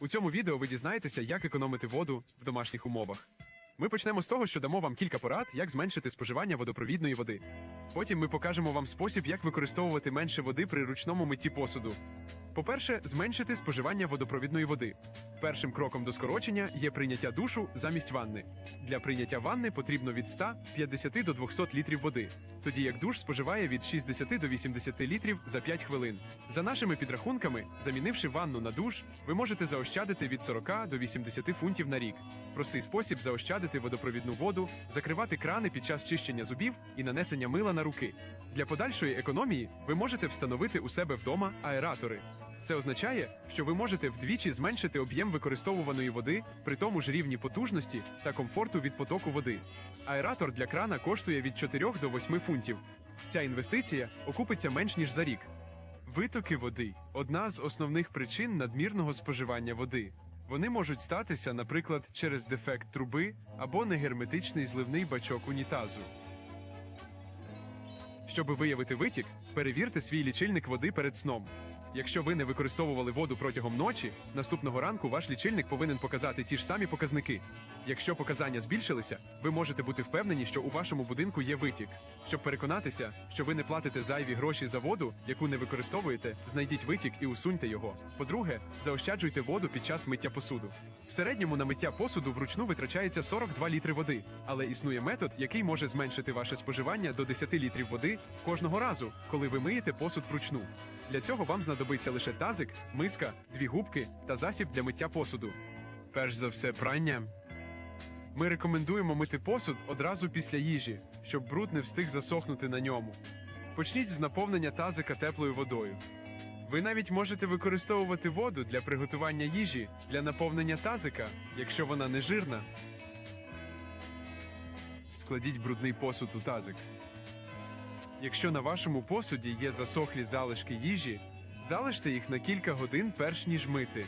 У цьому відео ви дізнаєтеся, як економити воду в домашніх умовах. Ми почнемо з того, що дамо вам кілька порад, як зменшити споживання водопровідної води. Потім ми покажемо вам спосіб, як використовувати менше води при ручному митті посуду. По-перше, зменшити споживання водопровідної води. Першим кроком до скорочення є прийняття душу замість ванни. Для прийняття ванни потрібно від 150 до 200 літрів води, тоді як душ споживає від 60 до 80 літрів за 5 хвилин. За нашими підрахунками, замінивши ванну на душ, ви можете заощадити від 40 до 80 фунтів на рік. Простий спосіб заощадити водопровідну воду, закривати крани під час чищення зубів і нанесення мила на руки. Для подальшої економії ви можете встановити у себе вдома аератори. Це означає, що ви можете вдвічі зменшити об'єм використовуваної води при тому ж рівні потужності та комфорту від потоку води. Аератор для крана коштує від 4 до 8 фунтів. Ця інвестиція окупиться менш ніж за рік. Витоки води одна з основних причин надмірного споживання води. Вони можуть статися, наприклад, через дефект труби або негерметичний зливний бачок унітазу. Щоби виявити витік, перевірте свій лічильник води перед сном. Якщо ви не використовували воду протягом ночі, наступного ранку ваш лічильник повинен показати ті ж самі показники. Якщо показання збільшилися, ви можете бути впевнені, що у вашому будинку є витік. Щоб переконатися, що ви не платите зайві гроші за воду, яку не використовуєте, знайдіть витік і усуньте його. По-друге, заощаджуйте воду під час миття посуду. В середньому на миття посуду вручну витрачається 42 літри води, але існує метод, який може зменшити ваше споживання до 10 літрів води кожного разу, коли ви миєте посуд вручну. Для цього вам знадобиться лише тазик, миска, дві губки та засіб для миття посуду. Перш за все, прання. Ми рекомендуємо мити посуд одразу після їжі, щоб бруд не встиг засохнути на ньому. Почніть з наповнення тазика теплою водою. Ви навіть можете використовувати воду для приготування їжі для наповнення тазика, якщо вона не жирна. Складіть брудний посуд у тазик. Якщо на вашому посуді є засохлі залишки їжі, залиште їх на кілька годин перш ніж мити.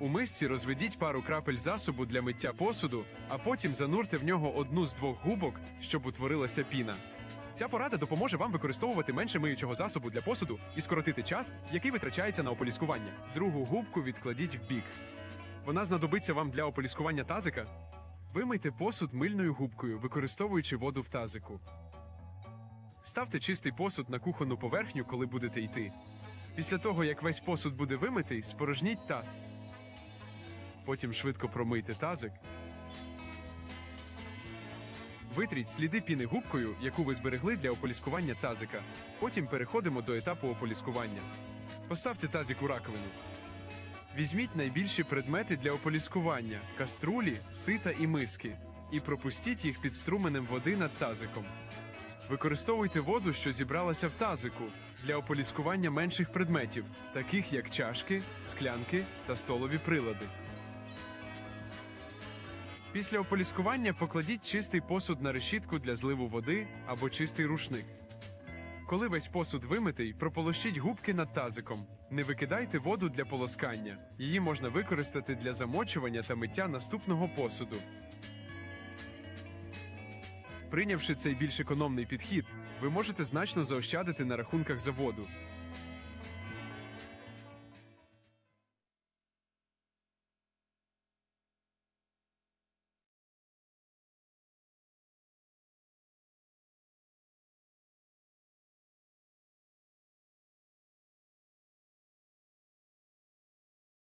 У мисці розведіть пару крапель засобу для миття посуду, а потім занурте в нього одну з двох губок, щоб утворилася піна. Ця порада допоможе вам використовувати менше миючого засобу для посуду і скоротити час, який витрачається на ополіскування. Другу губку відкладіть в бік. Вона знадобиться вам для ополіскування тазика. Вимийте посуд мильною губкою, використовуючи воду в тазику. Ставте чистий посуд на кухонну поверхню, коли будете йти. Після того, як весь посуд буде вимитий, спорожніть таз. Потім швидко промийте тазик. Витріть сліди піни губкою, яку ви зберегли для ополіскування тазика. Потім переходимо до етапу ополіскування. Поставте тазик у раковину. Візьміть найбільші предмети для ополіскування каструлі, сита і миски, і пропустіть їх під струменем води над тазиком. Використовуйте воду, що зібралася в тазику, для ополіскування менших предметів, таких як чашки, склянки та столові прилади. Після ополіскування покладіть чистий посуд на решітку для зливу води або чистий рушник. Коли весь посуд вимитий, прополощіть губки над тазиком. Не викидайте воду для полоскання. Її можна використати для замочування та миття наступного посуду. Прийнявши цей більш економний підхід, ви можете значно заощадити на рахунках за воду.